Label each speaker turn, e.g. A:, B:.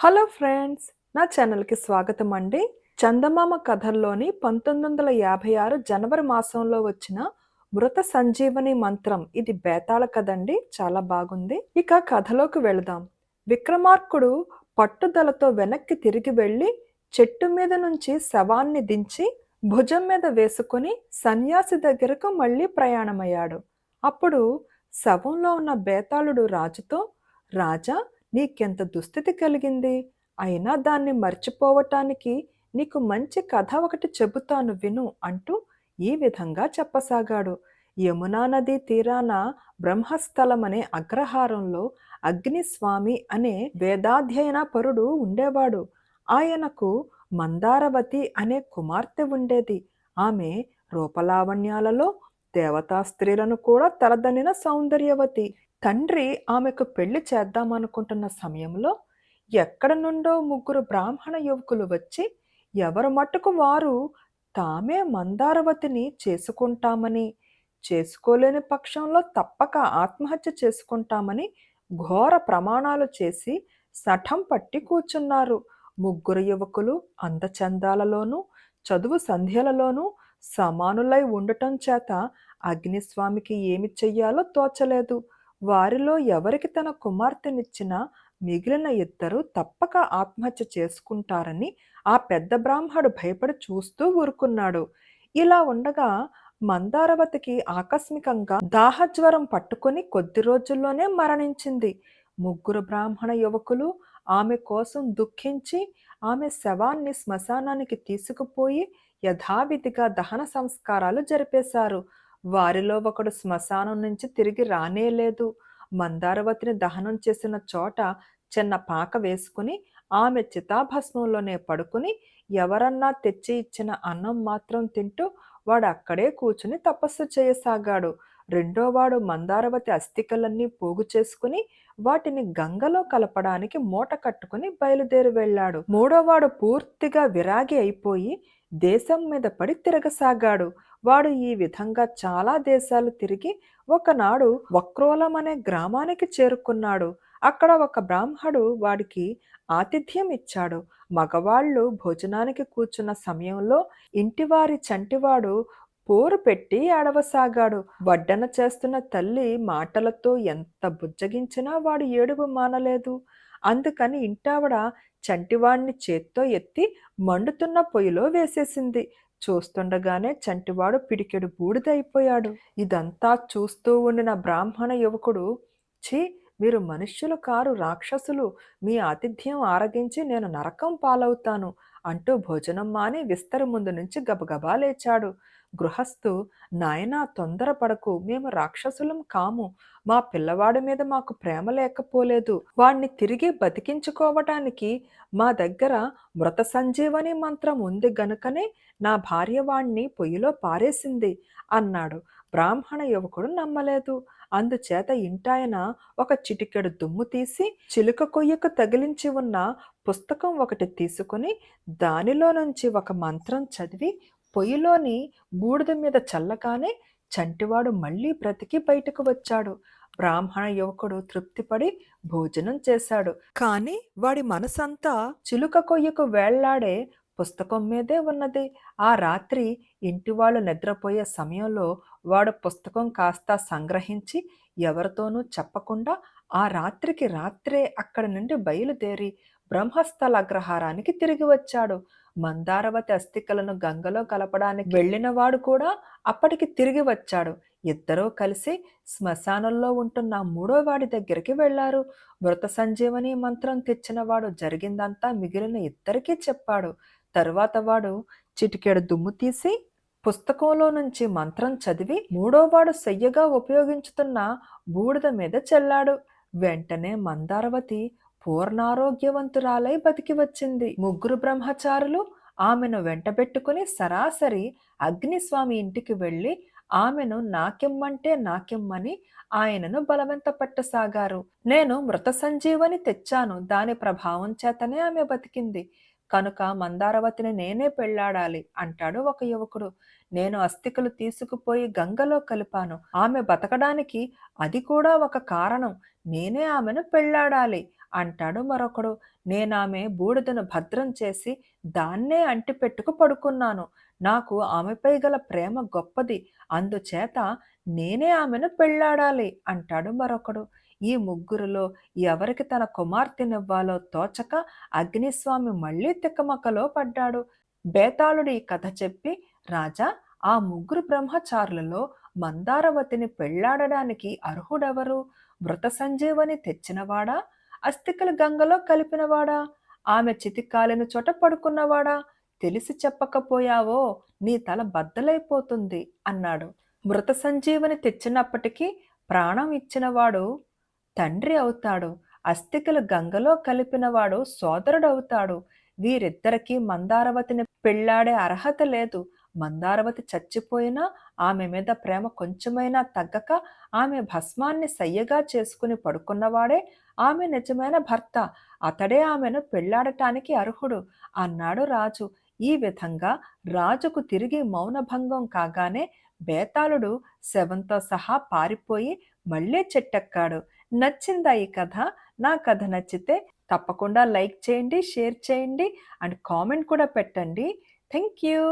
A: Hello friends నా ఛానల్కి స్వాగతం అండి. చందమామ కథల్లోని పంతొమ్మిది వందల యాభై ఆరు జనవరి మాసంలో వచ్చిన మృత సంజీవని మంత్రం ఇది బేతాళ కదండి చాలా బాగుంది. ఇక కథలోకి వెళదాం. విక్రమార్కుడు పట్టుదలతో వెనక్కి తిరిగి వెళ్ళి చెట్టు మీద నుంచి శవాన్ని దించి భుజం మీద వేసుకుని సన్యాసి దగ్గరకు మళ్ళీ ప్రయాణమయ్యాడు. అప్పుడు శవంలో ఉన్న బేతాళుడు రాజుతో రాజా నీకెంత దుస్థితి కలిగింది? అయినా దాన్ని మర్చిపోవటానికి నీకు మంచి కథ ఒకటి చెబుతాను విను అంటూ ఈ విధంగా చెప్పసాగాడు. యమునా నది తీరాన బ్రహ్మస్థలం అనే అగ్రహారంలో అగ్నిస్వామి అనే వేదాధ్యయన పరుడు ఉండేవాడు. ఆయనకు మందారవతి అనే కుమార్తె ఉండేది. ఆమె రూపలావణ్యాలలో దేవతా స్త్రీలను కూడా తలదన్నిన సౌందర్యవతి. తండ్రి ఆమెకు పెళ్ళి చేద్దామనుకుంటున్న సమయంలో ఎక్కడ నుండో ముగ్గురు బ్రాహ్మణ యువకులు వచ్చి ఎవరు మట్టుకు వారు తామే మందారవతిని చేసుకుంటామని చేసుకోలేని పక్షంలో తప్పక ఆత్మహత్య చేసుకుంటామని ఘోర ప్రమాణాలు చేసి సఠం పట్టి కూర్చున్నారు. ముగ్గురు యువకులు అందచందాలలోనూ చదువు సంధ్యలలోనూ సమానులై ఉండటం చేత అగ్నిస్వామికి ఏమి చెయ్యాలో తోచలేదు. వారిలో ఎవరికి తన కుమార్తెనిచ్చినా మిగిలిన ఇద్దరు తప్పక ఆత్మహత్య చేసుకుంటారని ఆ పెద్ద బ్రాహ్మడు భయపడి చూస్తూ ఊరుకున్నాడు. ఇలా ఉండగా మందారవతికి ఆకస్మికంగా దాహజ్వరం పట్టుకుని కొద్ది రోజుల్లోనే మరణించింది. ముగ్గురు బ్రాహ్మణ యువకులు ఆమె కోసం దుఃఖించి ఆమె శవాన్ని శ్మశానానికి తీసుకుపోయి యథావిధిగా దహన సంస్కారాలు జరిపేశారు. వారిలో ఒకడు శ్మశానం నుంచి తిరిగి రానేలేదు మందారవతిని దహనం చేసిన చోట చిన్న పాక వేసుకుని ఆమె చితాభస్మంలోనే పడుకుని ఎవరన్నా తెచ్చి ఇచ్చిన అన్నం మాత్రం తింటూ వాడు అక్కడే కూర్చుని తపస్సు చేయసాగాడు. రెండోవాడు మందారవతి అస్థికలన్నీ పోగు చేసుకుని వాటిని గంగలో కలపడానికి మూట కట్టుకుని బయలుదేరి వెళ్ళాడు. మూడోవాడు పూర్తిగా విరాగి అయిపోయి దేశం మీద పడి తిరగసాగాడు. వాడు ఈ విధంగా చాలా దేశాలు తిరిగి ఒకనాడు వక్రోలం అనే గ్రామానికి చేరుకున్నాడు. అక్కడ ఒక బ్రాహ్మడు వాడికి ఆతిథ్యం ఇచ్చాడు. మగవాళ్ళు భోజనానికి కూర్చున్న సమయంలో ఇంటివారి చంటివాడు పోరు పెట్టి అడవసాగాడు వడ్డన చేస్తున్న తల్లి మాటలతో ఎంత బుజ్జగించినా వాడు ఏడుపు మానలేదు. అందుకని ఇంటావిడ చంటివాడిని చేత్తో ఎత్తి మండుతున్న పొయ్యిలో వేసేసింది. చూస్తుండగానే చంటివాడు పిడికెడు బూడిదైపోయాడు. ఇదంతా చూస్తూ ఉండిన బ్రాహ్మణ యువకుడు ఛీ మీరు మనుష్యులు కారు రాక్షసులు మీ ఆతిథ్యం ఆరగించి నేను నరకం పాలవుతాను అంటూ భోజనం మాని విస్తర ముందు నుంచి గబగబా లేచాడు. గృహస్థు నాయనా తొందరపడకు. మేము రాక్షసులం కాము. మా పిల్లవాడి మీద మాకు ప్రేమ లేకపోలేదు. వాణ్ణి తిరిగి బతికించుకోవటానికి మా దగ్గర మృత సంజీవని మంత్రం ఉంది గనుకనే నా భార్య వాణ్ణి పొయ్యిలో పారేసింది అన్నాడు. బ్రాహ్మణ యువకుడు నమ్మలేదు. అందుచేత ఇంటాయన ఒక చిటికెడు దుమ్ము తీసి చిలుక కొయ్యకు తగిలించి ఉన్న పుస్తకం ఒకటి తీసుకుని దానిలో నుంచి ఒక మంత్రం చదివి పొయ్యిలోని బూడిద మీద చల్లగానే చంటివాడు మళ్ళీ బ్రతికి బయటకు వచ్చాడు. బ్రాహ్మణ యువకుడు తృప్తిపడి భోజనం చేశాడు. కానీ వాడి మనసంతా చిలుక కొయ్యకు వేళ్ళాడే పుస్తకం మీదే ఉన్నది. ఆ రాత్రి ఇంటి వాళ్ళు నిద్రపోయే సమయంలో వాడు పుస్తకం కాస్త సంగ్రహించి ఎవరితోనూ చెప్పకుండా ఆ రాత్రికి రాత్రే అక్కడి నుండి బయలుదేరి బ్రహ్మస్థల అగ్రహారానికి తిరిగి వచ్చాడు. మందారవతి అస్థికలను గంగలో కలపడానికి వెళ్ళినవాడు కూడా అప్పటికి తిరిగి వచ్చాడు. ఇద్దరూ కలిసి శ్మశానంలో ఉంటున్న మూడో వాడి దగ్గరికి వెళ్ళారు మృత సంజీవని మంత్రం తెచ్చినవాడు జరిగిందంతా మిగిలిన ఇద్దరికీ చెప్పాడు. తరువాత వాడు చిటికెడు దుమ్ము తీసి పుస్తకంలో నుంచి మంత్రం చదివి మూడోవాడు సెయ్యగా ఉపయోగించుతున్న బూడిద మీద చెల్లాడు. వెంటనే మందారవతి పూర్ణారోగ్యవంతురాలై బతికి వచ్చింది. ముగ్గురు బ్రహ్మచారులు ఆమెను వెంటబెట్టుకుని సరాసరి అగ్నిస్వామి ఇంటికి వెళ్ళి ఆమెను నాకెమ్మంటే నాకెమ్మని ఆయనను బలవంత పట్టసాగారు నేను మృత సంజీవని తెచ్చాను. దాని ప్రభావం చేతనే ఆమె బతికింది. కనుక మందారవతిని నేనే పెళ్ళాడాలి అంటాడు ఒక యువకుడు. నేను అస్థికలు తీసుకుపోయి గంగలో కలిపాను. ఆమె బతకడానికి అది కూడా ఒక కారణం. నేనే ఆమెను పెళ్ళాడాలి అంటాడు మరొకడు. నేనామె బూడిదను భద్రం చేసి దాన్నే అంటిపెట్టుకు పడుకున్నాను. నాకు ఆమెపై గల ప్రేమ గొప్పది. అందుచేత నేనే ఆమెను పెళ్ళాడాలి అంటాడు మరొకడు. ఈ ముగ్గురులో ఎవరికి తన కుమార్తెనివ్వాలో తోచక అగ్నిస్వామి మళ్ళీ తిక్కమక్కలో పడ్డాడు. బేతాళుడు ఈ కథ చెప్పి రాజా ఆ ముగ్గురు బ్రహ్మచారులలో మందారవతిని పెళ్ళాడడానికి అర్హుడెవరు? మృత సంజీవని తెచ్చినవాడా? అస్థికల గంగలో కలిపినవాడా? ఆమె చితికాలిన చోట పడుకున్నవాడా? తెలిసి చెప్పకపోయావో నీ తల బద్దలైపోతుంది అన్నాడు. మృత సంజీవని తెచ్చినప్పటికీ ప్రాణం ఇచ్చినవాడు తండ్రి అవుతాడు. అస్థికలు గంగలో కలిపినవాడు సోదరుడవుతాడు. వీరిద్దరికీ మందారవతిని పెళ్ళాడే అర్హత లేదు. మందారవతి చచ్చిపోయినా ఆమె మీద ప్రేమ కొంచెమైనా తగ్గక ఆమె భస్మాన్ని సయ్యగా చేసుకుని పడుకున్నవాడే ఆమె నిజమైన భర్త. అతడే ఆమెను పెళ్ళాడటానికి అర్హుడు. అన్నాడు రాజు. ఈ విధంగా రాజుకు తిరిగి మౌనభంగం కాగానే బేతాళుడు శవంతో సహా పారిపోయి మళ్ళీ చెట్టెక్కాడు. నచ్చిందా ఈ కథ? నా కథ నచ్చితే తప్పకుండా లైక్ చేయండి షేర్ చేయండి అండ్ కామెంట్ కూడా పెట్టండి. Thank you